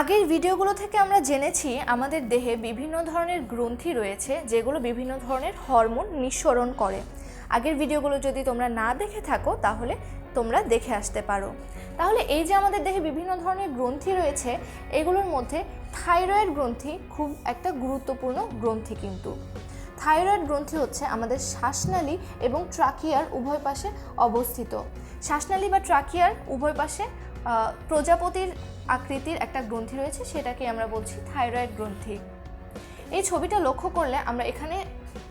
আগের ভিডিওগুলো থেকে আমরা জেনেছি আমাদের দেহে বিভিন্ন ধরনের গ্রন্থি রয়েছে যেগুলো বিভিন্ন ধরনের হরমোন নিঃসরণ করে। আগের ভিডিওগুলো যদি তোমরা না দেখে থাকো, তাহলে তোমরা দেখে আসতে পারো। তাহলে এই যে আমাদের দেহে বিভিন্ন ধরনের গ্রন্থি রয়েছে, এগুলোর মধ্যে থাইরয়েড গ্রন্থি খুব একটা গুরুত্বপূর্ণ গ্রন্থি কিন্তু। থাইরয়েড গ্রন্থি হচ্ছে আমাদের শ্বাসনালী এবং ট্রাকিয়ার উভয় পাশে অবস্থিত। শ্বাসনালী বা ট্রাকিয়ার উভয় পাশে প্রজাপতির আকৃতির একটা গ্রন্থি রয়েছে, সেটাকে আমরা বলছি থাইরয়েড গ্রন্থি। এই ছবিটা লক্ষ্য করলে আমরা এখানে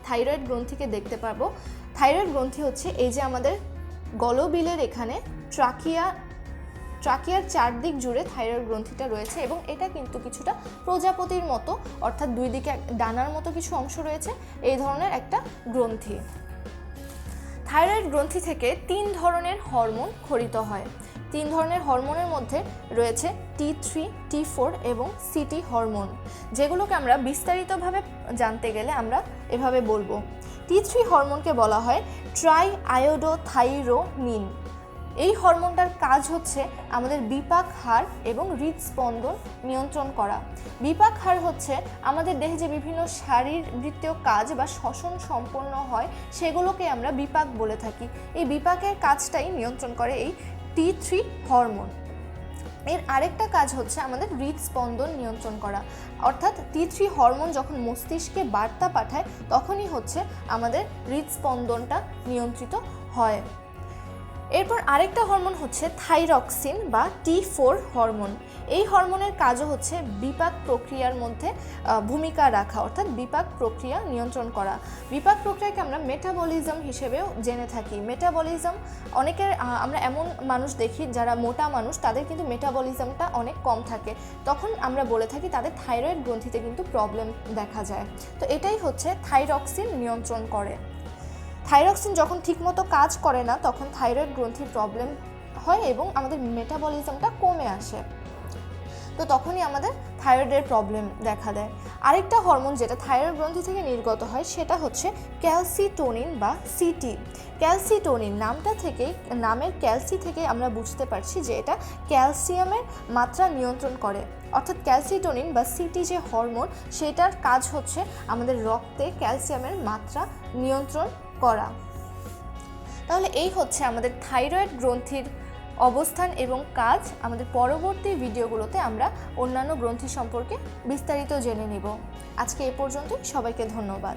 থাইরয়েড গ্রন্থিকে দেখতে পারব থাইরয়েড গ্রন্থি হচ্ছে এই যে আমাদের গলবিলের এখানে ট্রাকিয়া, ট্রাকিয়ার চারদিক জুড়ে থাইরয়েড গ্রন্থিটা রয়েছে এবং এটা কিন্তু কিছুটা প্রজাপতির মতো, অর্থাৎ দুই দিকে ডানার মতো কিছু অংশ রয়েছে, এই ধরনের একটা গ্রন্থি। থাইরয়েড গ্রন্থি থেকে তিন ধরনের হরমোন খরিত হয়। তিন ধরনের হরমোনের মধ্যে রয়েছে টি থ্রি টি ফোর এবং সিটি হরমোন যেগুলোকে আমরা বিস্তারিতভাবে জানতে গেলে আমরা এভাবে বলব। টি থ্রি হরমোনকে বলা হয় ট্রাই আয়োডোথাইরোনিন এই হরমোনটার কাজ হচ্ছে আমাদের বিপাক হার এবং হৃদস্পন্দন নিয়ন্ত্রণ করা। বিপাক হার হচ্ছে আমাদের দেহে যে বিভিন্ন শারীরবৃত্তীয় কাজ বা শ্বসন সম্পন্ন হয়, সেগুলোকে আমরা বিপাক বলে থাকি। এই বিপাকের কাজটাই নিয়ন্ত্রণ করে এই টি থ্রি হরমোন এর আরেকটা কাজ হচ্ছে আমাদের হৃদস্পন্দন নিয়ন্ত্রণ করা। অর্থাৎ টি থ্রি হরমোন যখন মস্তিষ্কে বার্তা পাঠায়, তখনই হচ্ছে আমাদের হৃদস্পন্দনটা নিয়ন্ত্রিত হয়। এরপর আরেকটা হরমোন হচ্ছে থাইরক্সিন বা টি ফোর হরমোন। এই হরমোনের কাজও হচ্ছে বিপাক প্রক্রিয়ার মধ্যে ভূমিকা রাখা, অর্থাৎ বিপাক প্রক্রিয়া নিয়ন্ত্রণ করা। বিপাক প্রক্রিয়াকে আমরা মেটাবলিজম হিসেবেও জেনে থাকি। মেটাবলিজম অনেকের আমরা এমন মানুষ দেখি যারা মোটা মানুষ, তাদের কিন্তু মেটাবলিজমটা অনেক কম থাকে। তখন আমরা বলে থাকি তাদের থাইরয়েড গ্রন্থিতে কিন্তু প্রবলেম দেখা যায়। তো এটাই হচ্ছে থাইরক্সিন নিয়ন্ত্রণ করে। থাইরক্সিন যখন ঠিকমতো কাজ করে না, তখন থাইরয়েড গ্রন্থির প্রবলেম হয় এবং আমাদের মেটাবলিজমটা কমে আসে। তো তখনই আমাদের থাইরয়েডের প্রবলেম দেখা দেয়। আরেকটা হরমোন যেটা থাইরয়েড গ্রন্থি থেকে নির্গত হয়, সেটা হচ্ছে ক্যালসিটোনিন বা সিটি ক্যালসিটোনিন নামটা থেকে, নামের ক্যালসি থেকে আমরা বুঝতে পারছি যে এটা ক্যালসিয়ামের মাত্রা নিয়ন্ত্রণ করে। অর্থাৎ ক্যালসিটোনিন বা সিটি যে হরমোন সেটার কাজ হচ্ছে আমাদের রক্তে ক্যালসিয়ামের মাত্রা নিয়ন্ত্রণ করা। তাহলে এই হচ্ছে আমাদের থাইরয়েড গ্রন্থির অবস্থান এবং কাজ। আমাদের পরবর্তী ভিডিওগুলোতে আমরা অন্যান্য গ্রন্থি সম্পর্কে বিস্তারিত জেনে নেব। আজকে এ পর্যন্ত সবাইকে ধন্যবাদ।